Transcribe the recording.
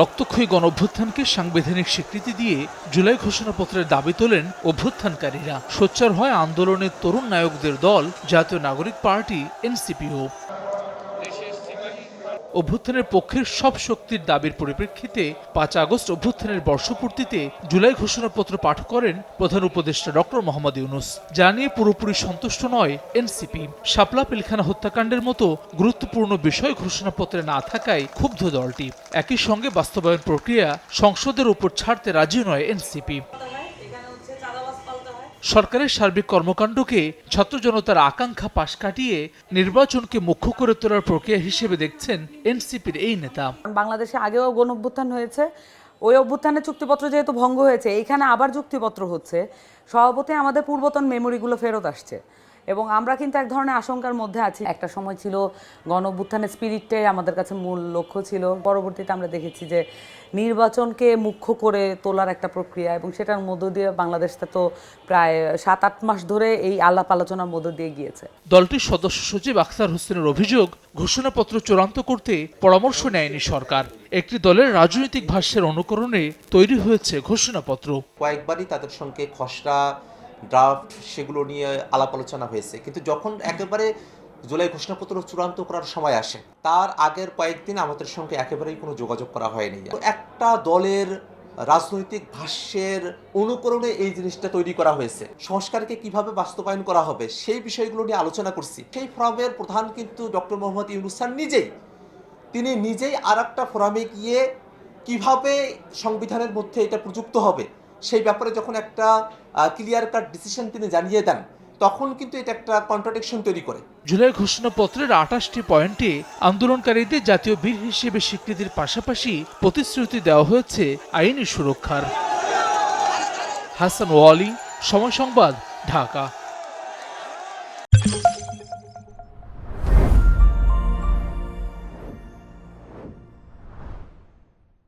রক্তক্ষয়ী গণ অভ্যুত্থানকে সাংবিধানিক স্বীকৃতি দিয়ে জুলাই ঘোষণাপত্রের দাবি তোলেন অভ্যুত্থানকারীরা। সোচ্চার হয় আন্দোলনের তরুণ নায়কদের দল, জাতীয় নাগরিক পার্টি, এনসিপিও। অভ্যুত্থানের পক্ষের সব শক্তির দাবির পরিপ্রেক্ষিতে পাঁচ আগস্ট অভ্যুত্থানের বর্ষপূর্তিতে জুলাই ঘোষণাপত্র পাঠ করেন প্রধান উপদেষ্টা ডক্টর মোহাম্মদ ইউনুস। যা নিয়ে পুরোপুরি সন্তুষ্ট নয় এনসিপি। শাপলা পিলখানা হত্যাকাণ্ডের মতো গুরুত্বপূর্ণ বিষয় ঘোষণাপত্রে না থাকায় ক্ষুব্ধ দলটি। একই সঙ্গে বাস্তবায়ন প্রক্রিয়া সংসদের উপর ছাড়তে রাজি নয় এনসিপি। সরকারের সার্বিক কর্মকাণ্ডকে ছাত্র জনতার আকাঙ্ক্ষা পাশ কাটিয়ে নির্বাচনকে মুখ্য করে তোলার প্রক্রিয়া হিসেবে দেখছেন এনসিপির এই নেতা। বাংলাদেশে আগেও গণ অভ্যুত্থান হয়েছে, ওই অভ্যুত্থানের চুক্তিপত্র যেহেতু ভঙ্গ হয়েছে, এইখানে আবার চুক্তিপত্র হচ্ছে সভাপতি আমাদের পূর্বতন মেমোরিগুলো ফেরত আসছে। এবং আমরা কিন্তু এক ধরনের আশঙ্কার মধ্যে আছি। একটা সময় ছিল গণ অভ্যুত্থানের স্পিরিটটাই আমাদের কাছে মূল লক্ষ্য ছিল। পরবর্তীতে আমরা দেখেছি যে নির্বাচনকে মুখ্য করে তোলার একটা প্রক্রিয়া এবং সেটার মধ্য দিয়ে বাংলাদেশটা তো প্রায় সাত আট মাস ধরে এই আলাপ আলোচনার মধ্য দিয়ে গিয়েছে। দলটির সদস্য সচিব আখতার হোসেনের অভিযোগ ঘোষণাপত্র চূড়ান্ত করতে পরামর্শ নেয়নি সরকার। একটি দলের রাজনৈতিক ভাষ্যের অনুকরণে তৈরি হয়েছে ঘোষণাপত্র। কয়েকবারই তাদের সঙ্গে খসড়া ড্রাফট সেগুলো নিয়ে আলাপ আলোচনা হয়েছে। কিন্তু যখন একেবারে জুলাই ঘোষণাপত্র চূড়ান্ত করার সময় আসে, তার আগের কয়েকদিন আমাদের সঙ্গে একেবারেই কোনো যোগাযোগ করা হয়নি। একটা দলের রাজনৈতিক ভাষ্যের অনুকরণে এই জিনিসটা তৈরি করা হয়েছে। সংস্কারকে কীভাবে বাস্তবায়ন করা হবে সেই বিষয়গুলো নিয়ে আলোচনা করছি। সেই ফোরামের প্রধান কিন্তু ডক্টর মোহাম্মদ ইউনুস খান নিজেই। তিনি নিজেই আর একটা ফোরামে গিয়ে কীভাবে সংবিধানের মধ্যে এটা প্রযুক্ত হবে সেই ব্যাপারে যখন একটা ক্লিয়ার কাট ডিসিশন তিনি জানিয়ে দেন, তখন কিন্তু এটা একটা কন্ট্রাডিকশন তৈরি করে। জুলাই ঘোষণাপত্রের আঠাশটি পয়েন্টে আন্দোলনকারীদের জাতীয় বীর হিসেবে স্বীকৃতির পাশাপাশি প্রতিশ্রুতি দেওয়া হয়েছে আইনি সুরক্ষার। হাসান ওয়ালি, সময় সংবাদ, ঢাকা।